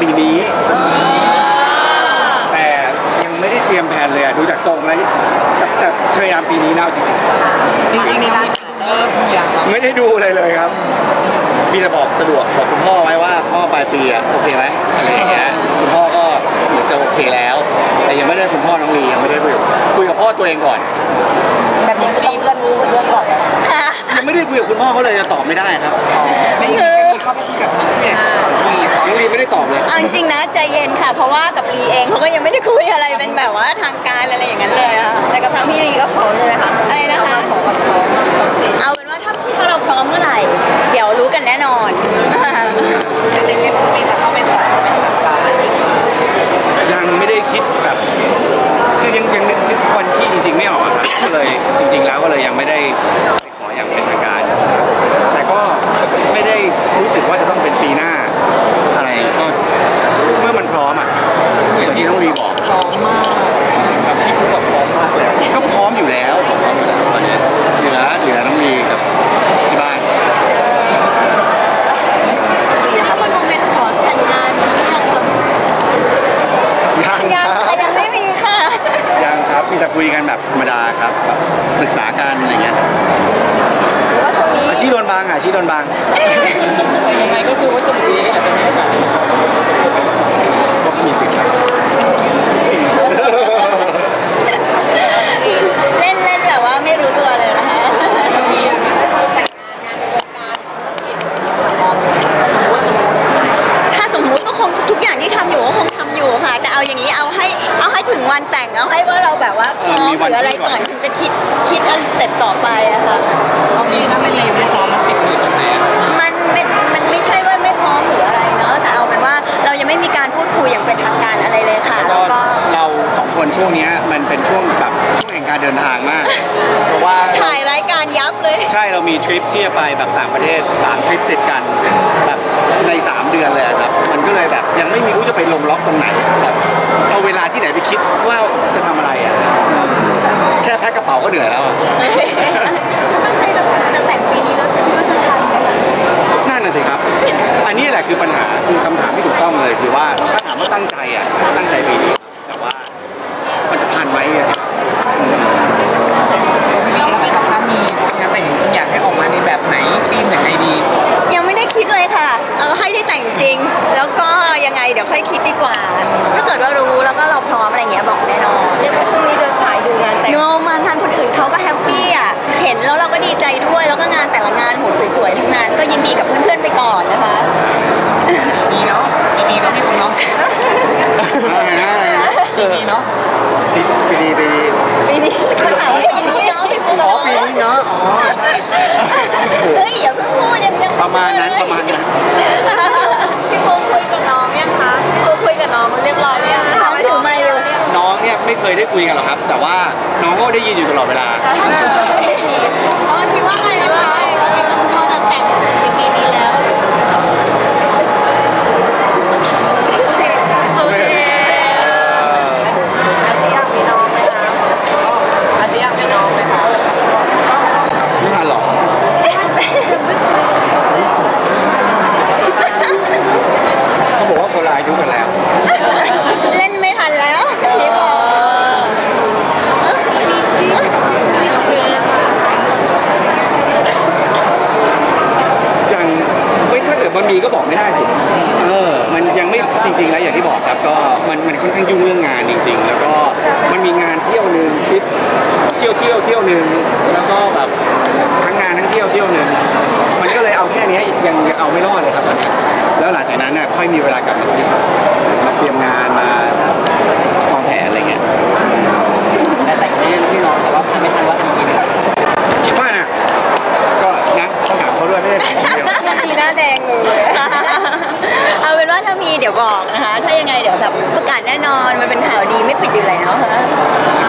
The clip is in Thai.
ปีนี้ แต่ยังไม่ได้เตรียมแผนเลยอะดูจากทรงแล้วแต่แต่พยายามปีนี้นะเอาจริงจริงๆมีการเลิกดูอย่างๆไม่ได้ดูอะไรเลยครับ มีแต่บอกสะดวกบอกคุณพ่อไว้ว่าพ่อปลายปีอะโอเคไหมอะไรอย่างเงี้ยคุณพ่อก็เหมือนจะโอเคแล้ว แต่ยังไม่ได้คุณพ่อน้องลียังไม่ได้คุยคุยกับพ่อตัวเองก่อน แบบนี้ก็ต้องเลื่อนนิ้วเลื่อนก่อนค่ะยังไม่ได้คุยกับคุณพ่อเขาเลยจะตอบไม่ได้ครับ ไม่มีจะมีเข้าไปคุยกับพี่เอกของพี่น้อง ลีไม่ได้ตอบเลยเอาจริงๆนะใจเย็นค่ะ เพราะว่ากับลีเองเขาก็ยังไม่ได้คุยอะไรเป็นแบบว่าทางการอะไรอย่างนั้นเลยอะแต่กับทางพี่ลีก็พร้อมเลยนะคะอะไรนะคะขอกับซ้อมซ้อมสิเอาเป็นว่าถ้าถ้าเราพร้อมเมื่อไหร่ เดี๋ยวรู้กันแน่นอนจริงๆพี่ฟูมีจะเข้าไปขอเป็นทางการยังไม่ได้คิดแบบคือยังยังนึกนึกวันที่จริง ๆ ไม่ออกอะครับก็เลยจริง ๆ แล้วก็เลยยังไม่ได้ไปขออย่างเป็นทางการนะครับแต่ก็ไม่ได้รู้สึกว่าจะต้องเป็นปีหน้าอะไรก็เมื่อมันพร้อมอะอย่างที่น้องลีบอก พร้อมมาก กับพี่คูบอกพร้อมมากแล้วก็พร้อมอยู่แล้วผมพร้อมอยู่แล้วตอนนี้เหลือเหลือน้องลีกับที่บ้าน ลีนะคะ มีโมเมนต์ขอแต่งงานหรือยังครับ ยัง ยัง ค ค่ะ รับ ยังไม่มีค่ะ ยัง ครับมีแต่คุยกันแบบธรรมดาครับแบบปรึกษากันอะไรเงี้ยหรือว่าช่วงนี้อาชีพโดนบางอะอาชีพโดนบาง ยังไงก็คือว่าสุดชีอาจจะมีโอกาส ก็มีสิทธิ์ครับ เล่นเล่นแบบว่าไม่รู้ตัวเลยนะคะ ถ้าสมมุติก็คงทุกๆอย่างที่ทำอยู่ก็คงทำอยู่ค่ะ แต่เอาอย่างนี้เอาให้เอาให้ถึงวันแต่งเอาให้ว่าเราแบบว่า พร้อมหรืออะไรก่อนถึงจะคิดคิดอะไรสเต็ปต่อไปอะค่ะตอนนี้ถ้าไม่รีบไม่พร้อมมันติดมือตรงไหนอะมันไม่มันไม่ใช่ว่าไม่พร้อมหรืออะไรเนาะแต่เอาเป็นว่าเรายังไม่มีการพูดคุยอย่างเป็นทางการอะไรเลยค่ะแล้วแล้วก็ก็เราสองคนช่วงเนี้ยมันเป็นช่วงแบบช่วงแห่งการเดินทางมาก เพราะว่าถ่ายรายการยับเลย ใช่เรามีทริปที่จะไปแบบต่างประเทศ3ทริปติดกันแบบใน 3 เดือนเลยอะครับมันก็เลยแบบยังไม่มีรู้จะไปลงล็อกตรงไหนแบบเอาเวลาที่ไหนไปคิดว่าจะทำอะไรอะแค่แพ็คกระ เหนื่อยแล้วอะ ปีปีดีปีดีปีนี้เขาถามว่าปีนี้เนาะพี่ปูอ๋อปีนี้เนาะอ๋อใช่ใช่ใช่โอ้โหเฮ้ยอย่าเพิ่งพูดยังยังประมาณนั้นประมาณนั้นพี่ปูคุยกับน้องยังคะพี่ปูคุยกับน้องเรียบร้อยยังน้องถือไมค์อยู่น้องเนี่ยไม่เคยได้คุยกันหรอกครับ แต่ว่าน้องก็ได้ยินอยู่ตลอดเวลาเออคิดว่าไงนะคะตอนนี้ก็พอจะแต่งในปีนี้แล้ว โอเค อาชีพอยากมีน้องไหมคะอาชีพอยากมีน้องไหมคะ ไม่ทันหรอกเขาบอกว่าคนละอายุกันแล้ว เล่นไม่ทันแล้วพี่บอก ยังไม่ถ้าเกิ มีก็บอกไม่ได้สิเออมันยังไม่จริง ๆ แล้วอย่างที่บอกครับก็มันมันค่อนข้างยุ่งเรื่องงานจริง ๆ แล้วก็มันมีงานเที่ยวหนึ่งทริปเที่ยวเที่ยวเที่ยวหนึ่งแล้วก็แบบทั้งงานทั้งเที่ยว เดี๋ยวบอกนะคะ ถ้ายังไงเดี๋ยวแบบประกาศแน่นอน มันเป็นข่าวดีไม่ปิดอยู่แล้วค่ะ